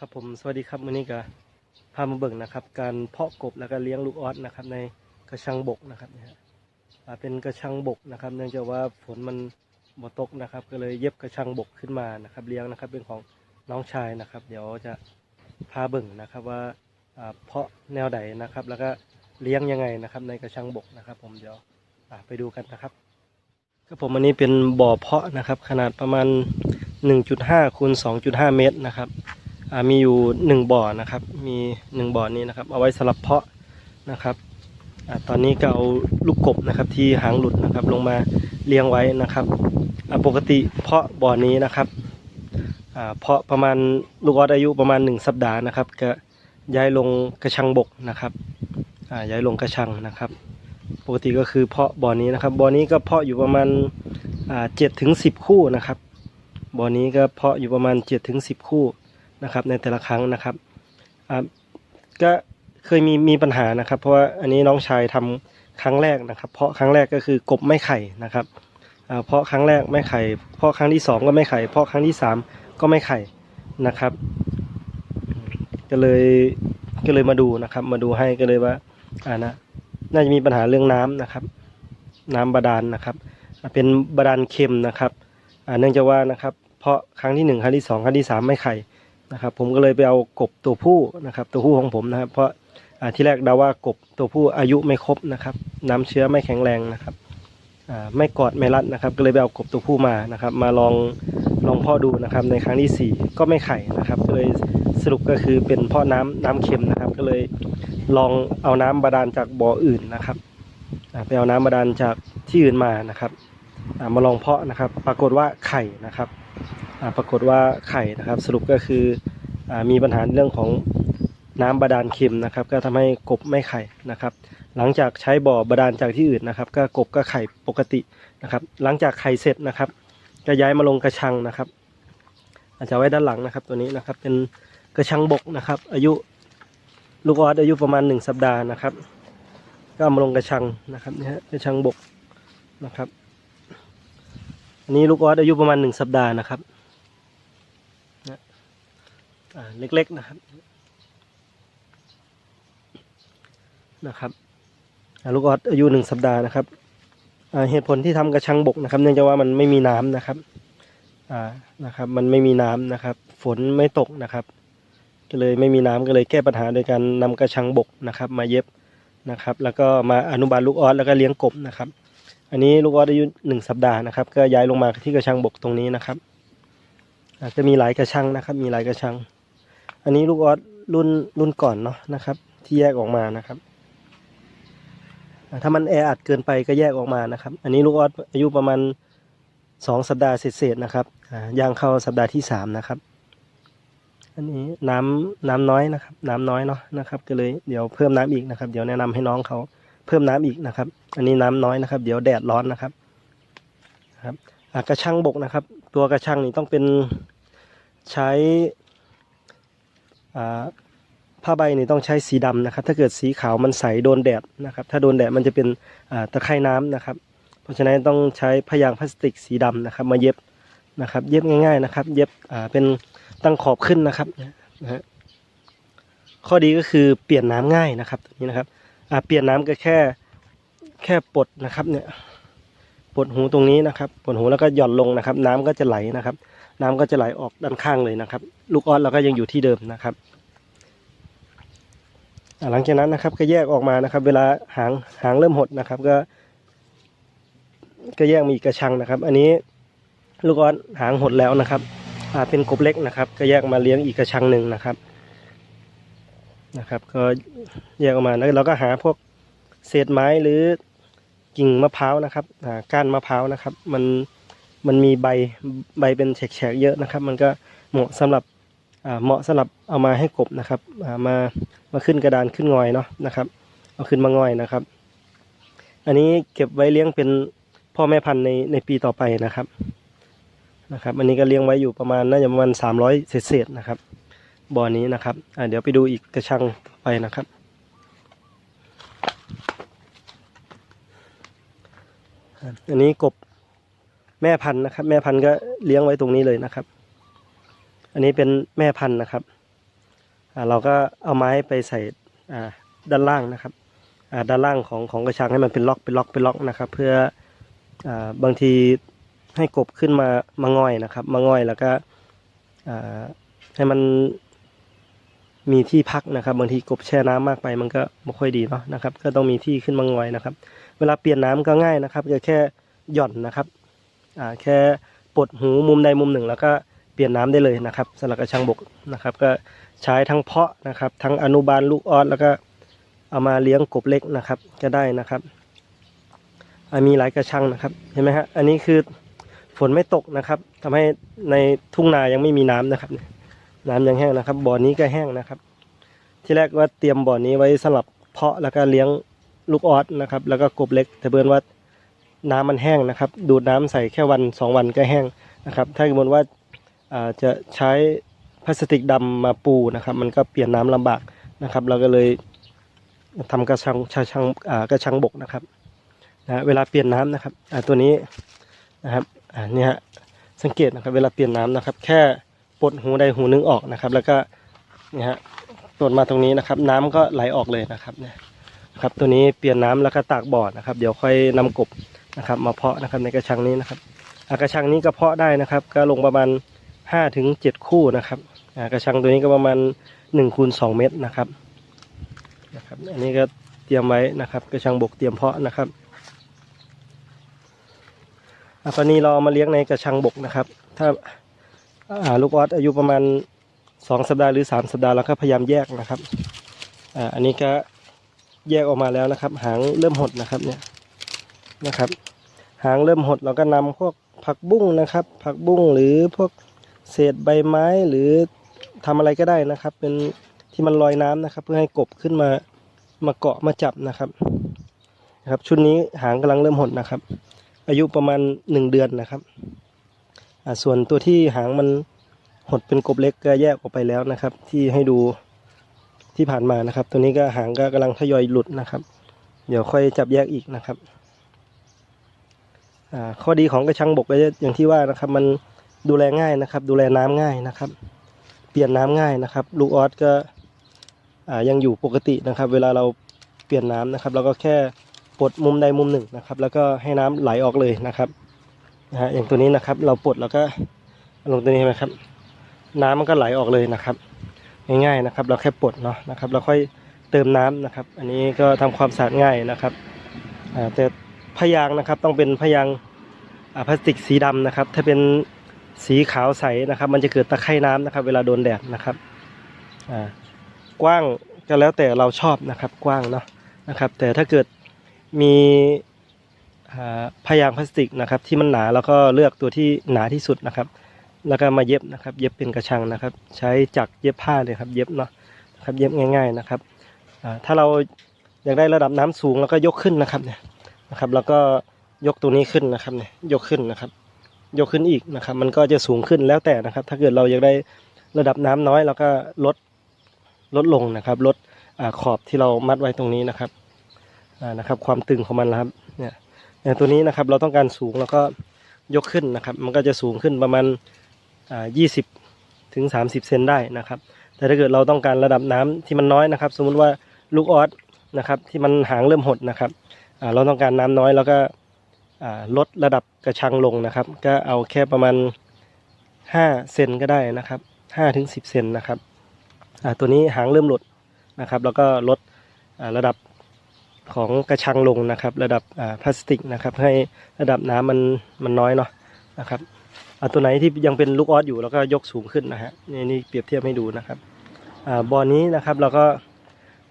ครับผมสวัสดีครับวันนี้ก็พามาเบิ่งนะครับ การเพาะกบแล้วก็เลี้ยงลูกออสนะครับ ในกระชังบกนะครับเนี่ยฮะเป็นกระชังบกนะครับ เนื่องจากว่าฝนมันบ่ตกนะครับ ก็เลยเย็บกระชังบกขึ้นมานะครับ เลี้ยงนะครับเป็นของน้องชายนะครับ เดี๋ยวจะพาเบิ่งนะครับว่าเพาะแนวใดนะครับ แล้วก็เลี้ยงยังไงนะครับ ในกระชังบกนะครับ ผมเดี๋ยวไปดูกันนะครับครับผมอันนี้เป็นบ่อเพาะนะครับ ขนาดประมาณ 1.5คูณ2.5 เมตรนะครับ มีอยู่หนึ่งบ่อนะครับ มีหนึ่งบ่อนี้นะครับ เอาไว้สำหรับเพาะนะครับอตอนนี้ก็เอาลูกกบนะครับที่หางหลุดนะครับลงมาเลี้ยงไว้นะครับปกติเพาะบ่อนี้นะครับเพาะประมาณลูกออสอายุประมาณหนึ่งสัปดาห์นะครับก็ย้ายลงกระชังบกนะครับย้ายลงกระชังนะครับ ปกติก็คือเพาะบ่อนี้นะครับบ่อนี้ก็เพาะอยู่ประมาณเจ็ดถึงสิบคู่นะครับบ่อนี้ก็เพาะอยู่ประมาณเจ็ดถึงสิบคู่ นะครับ ในแต่ละครั้งนะครับก็เคยมีมีปัญหานะครับ เพราะว่าอันนี้น้องชายทำครั้งแรกนะครับ เพราะครั้งแรกก็คือกบไม่ไข่นะครับเพราะครั้งแรกไม่ไข่เพราะครั้งที่สองก็ไม่ไข่เพราะครั้งที่สามก็ไม่ไข่นะครับ ก็เลยก็เลยมาดูนะครับ มาดูให้ก็เลยว่าอ่านะน่าจะมีปัญหาเรื่องน้ำนะครับ น้ำบาดาลนะครับ เป็นบาดาลเค็มนะครับเนื่องจากว่านะครับ เพราะครั้งที่หนึ่งครั้งที่สองครั้งที่สามไม่ไข่ นะครับ ผมก็เลยไปเอากบตัวผู้นะครับ ตัวผู้ของผมนะครับ เพราะที่แรกเดาว่ากบตัวผู้อายุไม่ครบนะครับ น้ำเชื้อไม่แข็งแรงนะครับไม่กอดไม่รัดนะครับ ก็เลยไปเอากบตัวผู้มานะครับ มาลองลองเพ่อดูนะครับ ในครั้งที่สี่ก็ไม่ไข่นะครับก็เลยสรุปก็คือเป็นเพ่อน้ำน้ำเค็มนะครับ ก็เลยลองเอาน้ำบาดาลจากบ่ออื่นนะครับไปเอาน้ำบาดาลจากที่อื่นมานะครับมาลองเพาะนะครับ ปรากฏว่าไข่นะครับ ปรากฏว่าไข่นะครับสรุปก็คืออมีปัญหาเรื่องของน้ำบาดาลเค็มนะครับ ก็ทำให้กบไม่ไข่นะครับ หลังจากใช้บ่อบาดาลจากที่อื่นนะครับ ก็กบก็ไข่ปกตินะครับ หลังจากไข่เสร็จนะครับ ก็ย้ายมาลงกระชังนะครับ อาจจะไว้ด้านหลังนะครับตัวนี้นะครับ เป็นกระชังบกนะครับ อายุลูกออสอายุประมาณหนึ่งสัปดาห์นะครับ ก็มาลงกระชังนะครับนี่ฮะกระชังบกนะครับ อันนี้ลูกออสอายุประมาณหนึ่งสัปดาห์นะครับ เล็กๆนะครับนะครับลูกออสอายุหนึ่งสัปดาห์นะครับเหตุผลที่ทำกระชังบกนะครับ เนื่องจากว่ามันไม่มีน้ำนะครับอ่านะครับ มันไม่มีน้ำนะครับ ฝนไม่ตกนะครับ ก็เลยไม่มีน้ำก็เลยแก้ปัญหาโดยการนำกระชังบกนะครับ มาเย็บนะครับ แล้วก็มาอนุบาลลูกออสแล้วก็เลี้ยงกบนะครับ อันนี้ลูกออสอายุหนึ่งสัปดาห์นะครับ ก็ย้ายลงมาที่กระชังบกตรงนี้นะครับจะมีหลายกระชังนะครับ มีหลายกระชัง อันนี้ลูกออสรุ่นรุ่นก่อนเนาะนะครับ ที่แยกออกมานะครับถ้ามันแออัดเกินไปก็แยกออกมานะครับ อันนี้ลูกออสอายุประมาณสองสัปดาห์เศษๆนะครับย่างเข้าสัปดาห์ที่สามนะครับ อันนี้น้ำน้ำน้อยนะครับ น้ำน้อยเนาะนะครับ ก็เลยเดี๋ยวเพิ่มน้ำอีกนะครับ เดี๋ยวแนะนำให้น้องเขาเพิ่มน้ำอีกนะครับ อันนี้น้ำน้อยนะครับ เดี๋ยวแดดร้อนนะครับครับกระชังบกนะครับ ตัวกระชังนี่ต้องเป็นใช้ ผ้าใบนี่ต้องใช้สีดำนะครับ ถ้าเกิดสีขาวมันใสโดนแดดนะครับ ถ้าโดนแดดมันจะเป็นตะไคร่น้ำนะครับ เพราะฉะนั้นต้องใช้พยางพลาสติกสีดำนะครับ มาเย็บนะครับ เย็บง่ายๆนะครับ เย็บเป็นตั้งขอบขึ้นนะครับนะฮะข้อดีก็คือเปลี่ยนน้ำง่ายนะครับตัวนี้นะครับเปลี่ยนน้ำก็แค่แค่ปลดนะครับเนี่ยปลดหูตรงนี้นะครับปลดหูแล้วก็หย่อนลงนะครับ น้ำก็จะไหลนะครับ น้ำก็จะไหลออกด้านข้างเลยนะครับ ลูกออสเราก็ยังอยู่ที่เดิมนะครับหลังจากนั้นนะครับก็แยกออกมานะครับ เวลาหางหางเริ่มหดนะครับ ก็ ก็แยกมีอีกกระชังนะครับ อันนี้ลูกออสหางหดแล้วนะครับอาเป็นกบเล็กนะครับ ก็แยกมาเลี้ยงอีกกระชังหนึ่งนะครับนะครับ ก็แยกออกมาแล้วเราก็หาพวกเศษไม้หรือกิ่งมะพร้าวนะครับก้านมะพร้าวนะครับ มัน มันมีใบใบเป็นแฉกๆเยอะนะครับ มันก็เหมาะสำหรับเหมาะสำหรับเอามาให้กบนะครับมามาขึ้นกระดานขึ้นงอยเนาะนะครับเอาขึ้นมางอยนะครับ อันนี้เก็บไว้เลี้ยงเป็นพ่อแม่พันธุ์ในในปีต่อไปนะครับนะครับ อันนี้ก็เลี้ยงไว้อยู่ประมาณน่าจะประมาณสามร้อยเศษๆนะครับบ่อนี้นะครับเดี๋ยวไปดูอีกกระชังไปนะครับอันนี้กบ แม่พันธุ์นะครับ แม่พันธุ์ก็เลี้ยงไว้ตรงนี้เลยนะครับ อันนี้เป็นแม่พันธุ์นะครับเราก็เอาไม้ไปใส่ด้านล่างนะครับด้านล่างของของกระชังให้มันเป็นล็อกเป็นล็อกเป็นล็อกนะครับ เพื่ออบางทีให้กบขึ้นมามาง่อยนะครับ มาง่อยแล้วก็ให้มันมีที่พักนะครับ บางทีกบแช่น้ำมากไปมันก็ไม่ค่อยดีเนาะนะครับ ก็ต้องมีที่ขึ้นมาง่อยนะครับ เวลาเปลี่ยนน้ำก็ง่ายนะครับก็แค่หย่อนนะครับ แค่ปลดหูมุมใดมุมหนึ่ง แล้วก็เปลี่ยนน้ำได้เลยนะครับสำหรับกระชังบกนะครับ ก็ใช้ทั้งเพาะนะครับ ทั้งอนุบาลลูกออสแล้วก็เอามาเลี้ยงกบเล็กนะครับก็ได้นะครับมีหลายกระชังนะครับเห็นไหมฮะอันนี้คือฝนไม่ตกนะครับทำให้ในทุ่งนายังไม่มีน้ำนะครับ น้ำยังแห้งนะครับ บ่อนี้ก็แห้งนะครับ ที่แรกว่าเตรียมบ่อนี้ไว้สำหรับเพาะแล้วก็เลี้ยงลูกออสนะครับ แล้วก็กบเล็กแต่เบินว่า น้ำมันแห้งนะครับ ดูดน้ำใส่แค่วันสองวันก็แห้งนะครับ ถ้าสมมติว่าาจะใช้พลาสติกดำมาปูนะครับ มันก็เปลี่ยนน้ำลำบากนะครับ เราก็เลยทำกระชังชาชังกระชังบกนะครับนะเวลาเปลี่ยนน้ำนะครับตัวนี้นะครับนี่ฮะสังเกตนะครับ เวลาเปลี่ยนน้ำนะครับ แค่ปลดหูใดหูหนึงออกนะครับ แล้วก็นี่ฮะปลดมาตรงนี้นะครับ น้ำก็ไหลออกเลยนะครับเนี่ยครับตัวนี้เปลี่ยนน้ำแล้วก็ตากบ่อนะครับ เดี๋ยวค่อยนำกบ นะครับมาเพาะนะครับในกระชังนี้นะครับอ่ากระชังนี้ก็เพาะได้นะครับ ก็ลงประมาณห้าถึงเจ็ดคู่นะครับอ่ากระชังตัวนี้ก็ประมาณหนึ่งคูณสองเมตรนะครับนะครับอันนี้ก็เตรียมไว้นะครับ กระชังบกเตรียมเพาะนะครับอ่าตอนนี้เรามาเลี้ยงในกระชังบกนะครับ ถ้าอ่าลูกออสอายุประมาณสองสัปดาห์หรือสามสัปดาห์เราก็พยายามแยกนะครับอ่าอันนี้ก็แยกออกมาแล้วนะครับ หางเริ่มหดนะครับเนี่ย นะครับ หางเริ่มหดเราก็นำพวกผักบุ้งนะครับ ผักบุ้งหรือพวกเศษใบไม้หรือทำอะไรก็ได้นะครับ เป็นที่มันลอยน้ำนะครับ เพื่อให้กบขึ้นมามาเกาะมาจับนะครับนะครับ ชุดนี้หางกำลังเริ่มหดนะครับ อายุประมาณหนึ่งเดือนนะครับส่วนตัวที่หางมันหดเป็นกบเล็กก็แยกออกไปแล้วนะครับ ที่ให้ดูที่ผ่านมานะครับ ตัวนี้ก็หางก็กำลังทยอยหลุดนะครับ เดี๋ยวค่อยจับแยกอีกนะครับ ข้อดีของกระชังบกอย่างที่ว่านะครับ มันดูแลง่ายนะครับ ดูแลน้ำง่ายนะครับ เปลี่ยนน้ำง่ายนะครับ ลูกออสก็ยังอยู่ปกตินะครับ เวลาเราเปลี่ยนน้ำนะครับเราก็แค่ปลดมุมใดมุมหนึ่งนะครับ แล้วก็ให้น้ำไหลออกเลยนะครับนะฮะอย่างตัวนี้นะครับ เราปลดแล้วก็ลงตัวนี้นไหมครับ น้ำมันก็ไหลออกเลยนะครับ ง่ายๆนะครับ เราแค่ปลดเนาะนะครับ เราค่อยเติมน้ำนะครับ อันนี้ก็ทำความสะอาดง่ายนะครับแต่ พยางนะครับ ต้องเป็นพยางพลาสติกสีดำนะครับ ถ้าเป็นสีขาวใสนะครับ มันจะเกิดตะไคร่น้ำนะครับ เวลาโดนแดดนะครับกว้างก็แล้วแต่เราชอบนะครับกว้างเนาะนะครับ แต่ถ้าเกิดมีพยางพลาสติกนะครับ ที่มันหนาแล้วก็เลือกตัวที่หนาที่สุดนะครับ แล้วก็มาเย็บนะครับ เย็บเป็นกระชังนะครับ ใช้จักรเย็บผ้าเลยครับ เย็บเนาะนะครับ เย็บง่าย ๆนะครับถ้าเราอยากได้ระดับน้ำสูงแล้วก็ยกขึ้นนะครับเนี่ย นะครับ แล้วก็ยกตัวนี้ขึ้นนะครับเนี่ยยกขึ้นนะครับ ยกขึ้นอีกนะครับ มันก็จะสูงขึ้นแล้วแต่นะครับ ถ้าเกิดเราอยากได้ระดับน้ำน้อยเราก็ลดลดลงนะครับลดอขอบที่เรามัดไว้ตรงนี้นะครับนะครับ ความตึงของมันนะครับเนี่ยอย่างตัวนี้นะครับเราต้องการสูงแล้วก็ยกขึ้นนะครับ มันก็จะสูงขึ้นประมาณยี่สิบถึงสามสิบเซนได้นะครับ แต่ถ้าเกิดเราต้องการระดับน้ำที่มันน้อยนะครับ สมมุติว่าลูกออสนะครับที่มันหางเริ่มหดนะครับ เราต้องการน้ำน้อยแล้วก็ลดระดับกระชังลงนะครับ ก็เอาแค่ประมาณ 5 เซนก็ได้นะครับ5ถึง10 เซนนะครับตัวนี้หางเริ่มหลุดนะครับ แล้วก็ลดระดับของกระชังลงนะครับ ระดับพลาสติกนะครับ ให้ระดับน้ำมันมันน้อยเนาะนะครับตัวไหนที่ยังเป็นลูกออสอยู่เราก็ยกสูงขึ้นนะฮะนี่นี่เปรียบเทียบให้ดูนะครับอ่าบอลนี้นะครับเราก็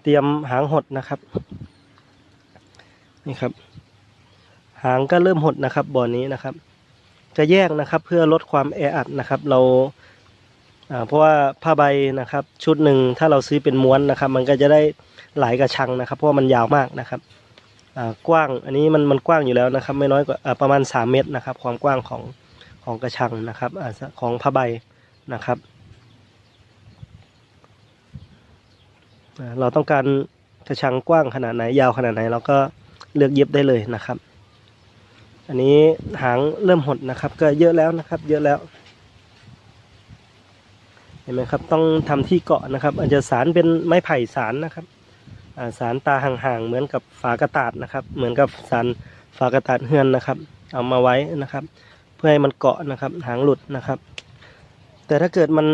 เตรียมหางหดนะครับ นี่ครับ หางก็เริ่มหดนะครับบ่อนี้นะครับ จะแยกนะครับเพื่อลดความแออัดนะครับ เราเพราะว่าผ้าใบนะครับ ชุดหนึ่งถ้าเราซื้อเป็นม้วนนะครับ มันก็จะได้หลายกระชังนะครับ เพราะว่ามันยาวมากนะครับกว้างอันนี้มันมันกว้างอยู่แล้วนะครับ ไม่น้อยกว่าประมาณ 3 เมตรนะครับ ความกว้างของของกระชังนะครับอของผ้าใบนะครับ เราต้องการกระชังกว้างขนาดไหนยาวขนาดไหนเราก็ เลือกเย็บได้เลยนะครับ อันนี้หางเริ่มหดนะครับ ก็เยอะแล้วนะครับ เยอะแล้ว เห็นไหมครับ ต้องทำที่เกาะนะครับ อาจจะสารเป็นไม้ไผ่สารนะครับสารตาห่างๆเหมือนกับฝากระตาดนะครับ เหมือนกับสารฝากระตาดเฮือนนะครับ เอามาไว้นะครับ เพื่อให้มันเกาะนะครับ หางหลุดนะครับ แต่ถ้าเกิดมัน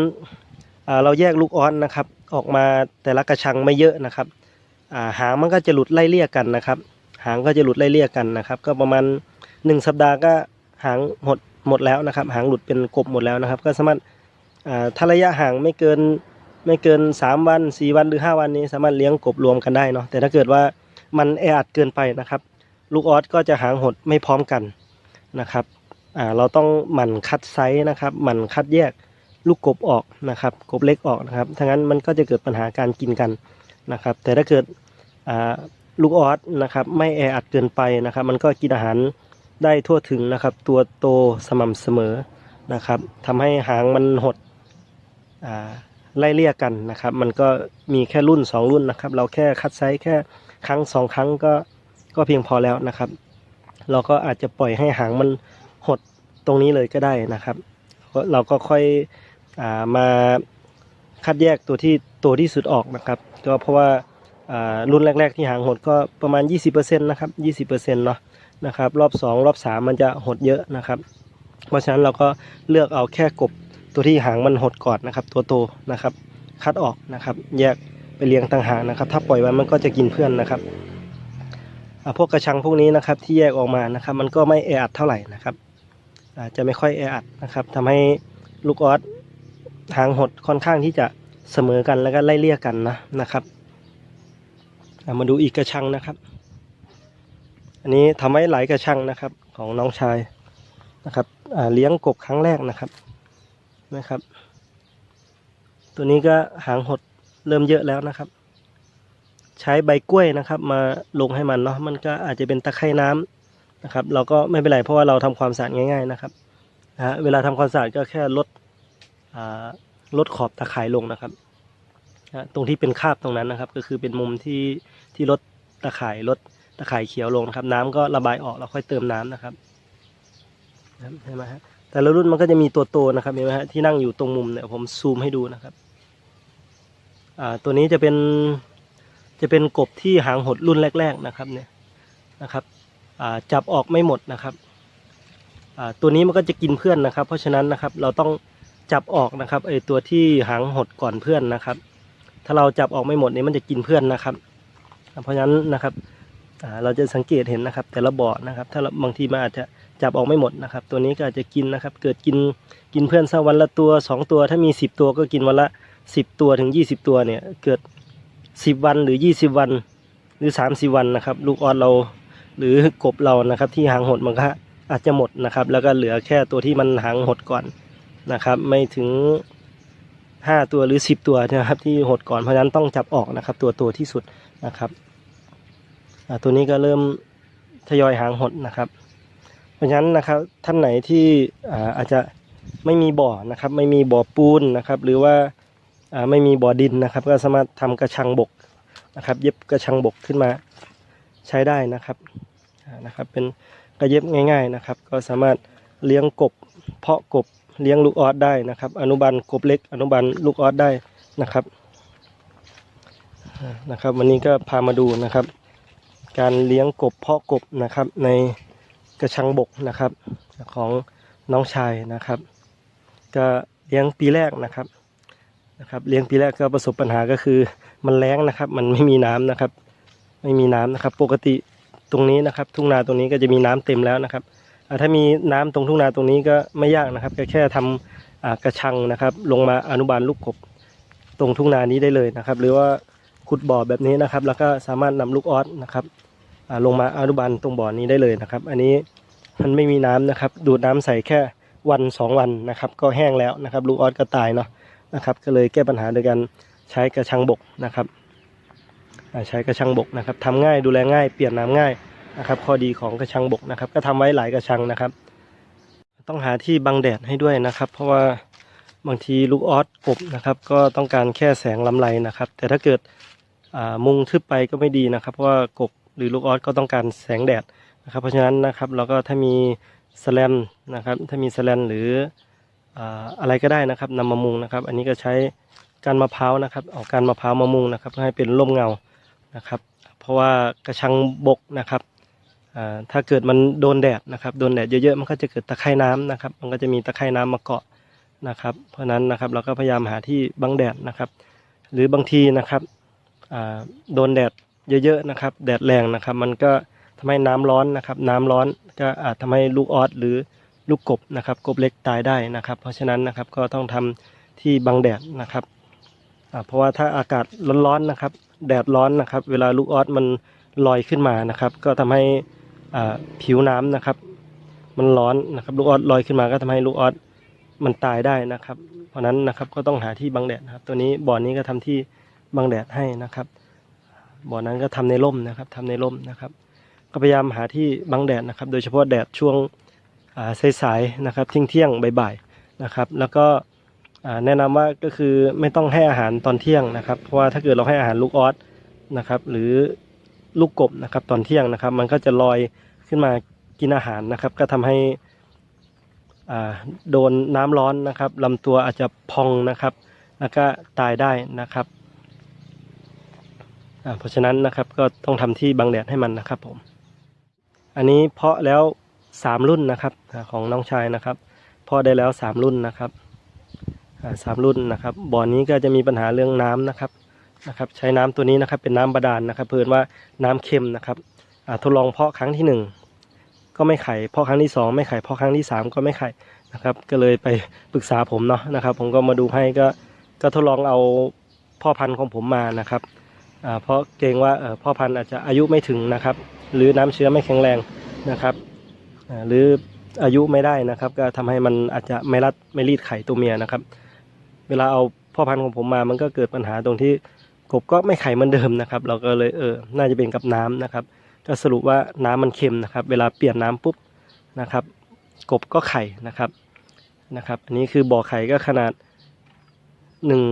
เราแยกลูกออสนะครับ ออกมาแต่ละกระชังไม่เยอะนะครับหางมันก็จะหลุดไล่เลี่ยกันนะครับ หางก็จะหลุดไล่เลี่ยกันนะครับ ก็ประมาณหนึ่งสัปดาห์ก็หางหมดหมดแล้วนะครับ หางหลุดเป็นกบหมดแล้วนะครับ ก็สามารถอ่าถ้าระยะห่างไม่เกินไม่เกินสามวันสี่วันหรือห้าวันนี้สามารถเลี้ยงกบรวมกันได้เนาะแต่ถ้าเกิดว่ามันแออัดเกินไปนะครับ ลูกออสก็จะหางหดไม่พร้อมกันนะครับอ่าเราต้องหมั่นคัดไซส์นะครับหมั่นคัดแยกลูกกบออกนะครับกบเล็กออกนะครับถ้างั้นมันก็จะเกิดปัญหาการกินกันนะครับ แต่ถ้าเกิดอ่า ลูกออสนะครับไม่แออัดเกินไปนะครับ มันก็กินอาหารได้ทั่วถึงนะครับ ตัวโตสม่ำเสมอนะครับทำให้หางมันหดไล่เลี่ยกันนะครับ มันก็มีแค่รุ่น 2 รุ่นนะครับ เราแค่คัดไซส์แค่ครั้งสองครั้งก็ก็เพียงพอแล้วนะครับ เราก็อาจจะปล่อยให้หางมันหดตรงนี้เลยก็ได้นะครับ เราก็ค่อยอามาคัดแยกตัวที่ตัวที่สุดออกนะครับ ก็เพราะว่า รุ่นแรก ๆ ที่หางหดก็ประมาณ 20%นะครับ 20%เนาะนะครับรอบ 2 รอบ 3 มันจะหดเยอะนะครับ เพราะฉะนั้นเราก็เลือกเอาแค่กบตัวที่หางมันหดก่อนนะครับ ตัวโตนะครับคัดออกนะครับ แยกไปเลี้ยงต่างหากนะครับ ถ้าปล่อยไว้มันก็จะกินเพื่อนนะครับพวกกระชังพวกนี้นะครับที่แยกออกมานะครับมันก็ไม่แออัดเท่าไหร่นะครับจะไม่ค่อยแออัดนะครับทำให้ลูกออสหางหดค่อนข้างที่จะเสมอกันแล้วก็ไล่เลี่ยกันนะนะครับ มาดูอีกกระชังนะครับ อันนี้ทำไว้หลายกระชังนะครับ ของน้องชายนะครับเลี้ยงกบครั้งแรกนะครับนะครับ ตัวนี้ก็หางหดเริ่มเยอะแล้วนะครับ ใช้ใบกล้วยนะครับ มาลงให้มันเนาะมันก็อาจจะเป็นตะไคร่น้ำนะครับ เราก็ไม่เป็นไรเพราะว่าเราทำความสะอาดง่ายๆนะครับนะเวลาทำความสะอาดก็แค่ลดลดขอบตะไคร่ลงนะครับ ตรงที่เป็นคาบตรงนั้นนะครับ ก็คือเป็นมุมที่ที่ลดตะข่ายลดตะข่ายเขียวลงนะครับ น้ำก็ระบายออกแล้วค่อยเติมน้ำนะครับนะครับเห็นไหมฮะแต่ละรุ่นมันก็จะมีตัวโตนะครับเห็นไหมฮะที่นั่งอยู่ตรงมุมเนี่ยผมซูมให้ดูนะครับอ่าตัวนี้จะเป็นจะเป็นกบที่หางหดรุ่นแรก ๆนะครับเนี่ยนะครับอ่าจับออกไม่หมดนะครับอ่าตัวนี้มันก็จะกินเพื่อนนะครับ เพราะฉะนั้นนะครับเราต้องจับออกนะครับไอตัวที่หางหดก่อนเพื่อนนะครับ ถ้าเราจับออกไม่หมดนี่มันจะกินเพื่อนนะครับ เพราะฉะนั้นนะครับเราจะสังเกตเห็นนะครับ แต่ละบ่อนะครับ ถ้าบางทีมันอาจจะจับออกไม่หมดนะครับ ตัวนี้ก็อาจจะกินนะครับ เกิดกินกินเพื่อนสักวันละตัวสองตัว ถ้ามีสิบตัวก็กินวันละสิบตัวถึงยี่สิบตัวเนี่ย เกิดสิบวันหรือยี่สิบวัน หรือสามสิบวันนะครับ ลูกออสเราหรือกบเรานะครับ ที่หางหดมันก็อาจจะหมดนะครับ แล้วก็เหลือแค่ตัวที่มันหางหดก่อนนะครับ ไม่ถึง ห้าตัวหรือสิบตัวนะครับ ที่หดก่อนเพราะนั้นต้องจับออกนะครับ ตัวโตที่สุดนะครับตัวนี้ก็เริ่มทยอยหางหดนะครับ เพราะฉะนั้นนะครับท่านไหนที่อาจจะไม่มีบ่อนะครับ ไม่มีบ่อปูนนะครับ หรือว่าไม่มีบ่อดินนะครับ ก็สามารถทำกระชังบกนะครับ เย็บกระชังบกขึ้นมาใช้ได้นะครับนะครับ เป็นกระเย็บง่าย ๆนะครับ ก็สามารถเลี้ยงกบ เพาะกบ เลี้ยงลูกออสได้นะครับ อนุบาลกบเล็ก อนุบาลลูกออสได้นะครับนะครับ วันนี้ก็พามาดูนะครับ การเลี้ยงกบเพาะกบนะครับ ในกระชังบกนะครับ ของน้องชายนะครับ ก็เลี้ยงปีแรกนะครับนะครับ เลี้ยงปีแรกก็ประสบปัญหาก็คือมันแล้งนะครับ มันไม่มีน้ำนะครับ ไม่มีน้ำนะครับ ปกติตรงนี้นะครับ ทุ่งนาตรงนี้ก็จะมีน้ำเต็มแล้วนะครับ ถ้ามีน้ำตรงทุ่งนาตรงนี้ก็ไม่ยากนะครับก็แค่ทำอ่ากระชังนะครับ ลงมาอนุบาลลูกกบตรงทุ่งนานี้ได้เลยนะครับ หรือว่าขุดบ่อแบบนี้นะครับ แล้วก็สามารถนำลูกออสนะครับลงมาอนุบาลตรงบ่อนี้ได้เลยนะครับ อันนี้มันไม่มีน้ำนะครับ ดูดน้ำใส่แค่วันสองวันนะครับ ก็แห้งแล้วนะครับ ลูกออสก็ตายเนาะนะครับ ก็เลยแก้ปัญหาโดยการใช้กระชังบกนะครับใช้กระชังบกนะครับทำง่ายดูแลง่าย เปลี่ยนน้ำง่าย นะครับ ข้อดีของกระชังบกนะครับ ก็ทำไว้หลายกระชังนะครับ ต้องหาที่บังแดดให้ด้วยนะครับ เพราะว่าบางทีลูกออสกบนะครับ ก็ต้องการแค่แสงลำไรนะครับ แต่ถ้าเกิดมุงทึบไปก็ไม่ดีนะครับเพราะว่ากบหรือลูกออสก็ต้องการแสงแดดนะครับ เพราะฉะนั้นนะครับเราก็ถ้ามีสแลนนะครับ ถ้ามีสแลนหรืออะไรก็ได้นะครับนำมามุงนะครับ อันนี้ก็ใช้การมะพร้าวนะครับเอาการมะพร้าวมามุงนะครับเพื่อให้เป็นร่มเงานะครับ เพราะว่ากระชังบกนะครับ ถ้าเกิดมันโดนแดดนะครับโดนแดดเยอะๆมันก็จะเกิดตะไคร่น้ำนะครับ มันก็จะมีตะไคร่น้ำมาเกาะนะครับ เพราะนั้นนะครับเราก็พยายามหาที่บังแดดนะครับ หรือบางทีนะครับโดนแดดเยอะๆนะครับ แดดแรงนะครับ มันก็ทำให้น้ำร้อนนะครับ น้ำร้อนก็อาจทำให้ลูกออสหรือลูกกบนะครับ กบเล็กตายได้นะครับ เพราะฉะนั้นนะครับก็ต้องทำที่บังแดดนะครับเพราะว่าถ้าอากาศร้อนๆนะครับ แดดร้อนนะครับ เวลาลูกออสมันลอยขึ้นมานะครับ ก็ทำให้ ผิวน้ำนะครับ มันร้อนนะครับลูกออสลอยขึ้นมาก็ทำให้ลูกออสมันตายได้นะครับ เพราะนั้นนะครับก็ต้องหาที่บังแดดนะครับ ตัวนี้บ่อนี้ก็ทำที่บังแดดให้นะครับ บ่อนั้นก็ทำในร่มนะครับทำในร่มนะครับ ก็พยายามหาที่บังแดดนะครับ โดยเฉพาะแดดช่วงสายๆนะครับเที่ยงเที่ยงๆบ่ายๆนะครับ แล้วก็แนะนำว่าก็คือไม่ต้องให้อาหารตอนเที่ยงนะครับ เพราะว่าถ้าเกิดเราให้อาหารลูกออสนะครับ หรือลูกกบนะครับตอนเที่ยงนะครับ มันก็จะลอย ขึ้นมากินอาหารนะครับ ก็ทำให้โดนน้ำร้อนนะครับลำตัวอาจจะพองนะครับ แล้วก็ตายได้นะครับเพราะฉะนั้นนะครับก็ต้องทำที่บังแดดให้มันนะครับผม อันนี้เพาะแล้วสามรุ่นนะครับของน้องชายนะครับเพาะได้แล้วสามรุ่นนะครับสามรุ่นนะครับบ่อนนี้ก็จะมีปัญหาเรื่องน้ำนะครับนะครับ ใช้น้ำตัวนี้นะครับเป็นน้ำบาดาลนะครับ เพิ่นว่าน้ำเค็มนะครับ ทดลองเพาะครั้งที่หนึ่งก็ไม่ไข่เพาะครั้งที่สองไม่ไข่เพาะครั้งที่สามก็ไม่ไข่นะครับก็เลยไปปรึกษาผมเนาะนะครับ ผมก็มาดูให้ก็ก็ทดลองเอาพ่อพันธุ์ของผมมานะครับเพราะเกรงว่าพ่อพันธุ์อาจจะอายุไม่ถึงนะครับ หรือน้ำเชื้อไม่แข็งแรงนะครับหรืออายุไม่ได้นะครับ ก็ทำให้มันอาจจะไม่รัดไม่รีดไข่ตัวเมียนะครับ เวลาเอาพ่อพันธุ์ของผมมามันก็เกิดปัญหาตรงที่กบก็ไม่ไข่เหมือนเดิมนะครับ เราก็เลยเออน่าจะเป็นกับน้ำนะครับ ก็สรุปว่าน้ำมันเค็มนะครับ เวลาเปลี่ยนน้ำปุ๊บนะครับ กบก็ไข่นะครับนะครับ อันนี้คือบ่อไข่ก็ขนาดหนึ่ง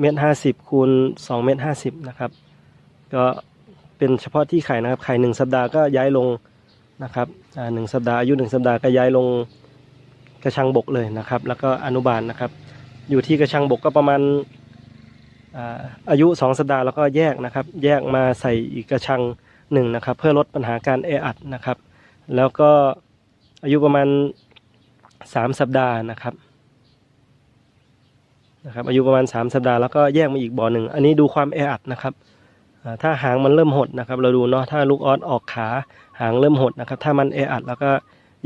เมตรห้าสิบคูณสองเมตรห้าสิบนะครับ ก็เป็นเฉพาะที่ไข่นะครับ ไข่หนึ่งสัปดาห์ก็ย้ายลงนะครับหนึ่งสัปดาห์อายุหนึ่งสัปดาห์ก็ย้ายลงกระชังบกเลยนะครับ แล้วก็อนุบาลนะครับ อยู่ที่กระชังบกก็ประมาณอาอายุสองสัปดาห์แล้วก็แยกนะครับ แยกมาใส่อีกกระชัง หนึ่งนะครับเพื่อลดปัญหาการแออัดนะครับ แล้วก็อายุประมาณสามสัปดาห์นะครับนะครับอายุประมาณสามสัปดาห์แล้วก็แยกมาอีกบ่อหนึ่งอันนี้ดูความแออัดนะครับถ้าหางมันเริ่มหดนะครับ เราดูเนาะถ้าลูกออสออกขาหางเริ่มหดนะครับ ถ้ามันแออัดแล้วก็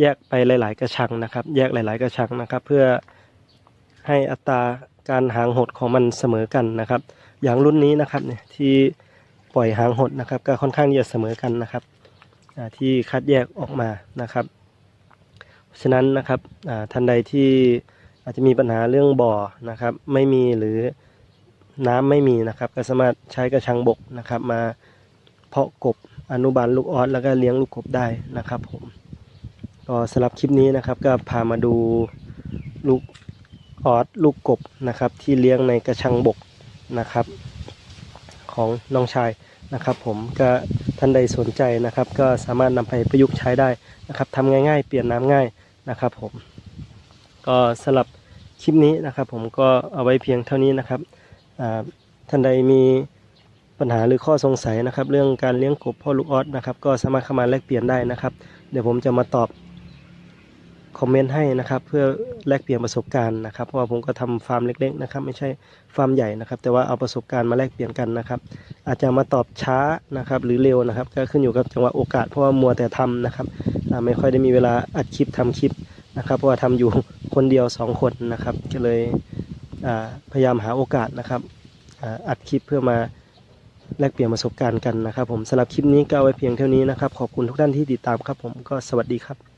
แยกไปหลาย ๆ กระชังนะครับ แยกหลาย ๆ กระชังนะครับ เพื่อให้อัตราการหางหดของมันเสมอกันนะครับ อย่างรุ่นนี้นะครับเนี่ยที่ ล่อยหางหดนะครับ ก็ค่อนข้างจะเสมอกันนะครับที่คัดแยกออกมานะครับเพราะฉะนั้นนะครับท่านใดที่อาจจะมีปัญหาเรื่องบ่อนะครับ ไม่มีหรือน้ำไม่มีนะครับ ก็สามารถใช้กระชังบกนะครับ มาเพาะกบอนุบาลลูกออสแล้วก็เลี้ยงลูกกบได้นะครับผมก็สำหรับคลิปนี้นะครับ ก็พามาดูลูกออสลูกกบนะครับ ที่เลี้ยงในกระชังบกนะครับ ของน้องชาย นะครับ ผมก็ท่านใดสนใจนะครับ ก็สามารถนำไปประยุกต์ใช้ได้นะครับทำง่ายๆ เปลี่ยนน้ำง่ายนะครับ ผม ก็สำหรับคลิปนี้นะครับ ผมก็เอาไว้เพียงเท่านี้นะครับท่านใดมีปัญหาหรือข้อสงสัยนะครับ เรื่องการเลี้ยงกบพ่อลูกออสนะครับ ก็สามารถเข้ามาแลกเปลี่ยนได้นะครับ เดี๋ยวผมจะมาตอบ คอมเมนต์ให้นะครับ เพื่อแลกเปลี่ยนประสบการณ์นะครับ เพราะว่าผมก็ทำฟาร์มเล็กๆนะครับ ไม่ใช่ฟาร์มใหญ่นะครับ แต่ว่าเอาประสบการณ์มาแลกเปลี่ยนกันนะครับ อาจจะมาตอบช้านะครับ หรือเร็วนะครับ ก็ขึ้นอยู่กับจังหวะโอกาสเพราะว่ามัวแต่ทำนะครับไม่ค่อยได้มีเวลาอัดคลิปทำคลิปนะครับ เพราะว่าทำอยู่คนเดียวสองคนนะครับ ก็เลยพยายามหาโอกาสนะครับอัดคลิปเพื่อมาแลกเปลี่ยนประสบการณ์กันนะครับ ผมสำหรับคลิปนี้ก็เอาไว้เพียงเท่านี้นะครับ ขอบคุณทุกท่านที่ติดตามครับ ผมก็สวัสดีครับ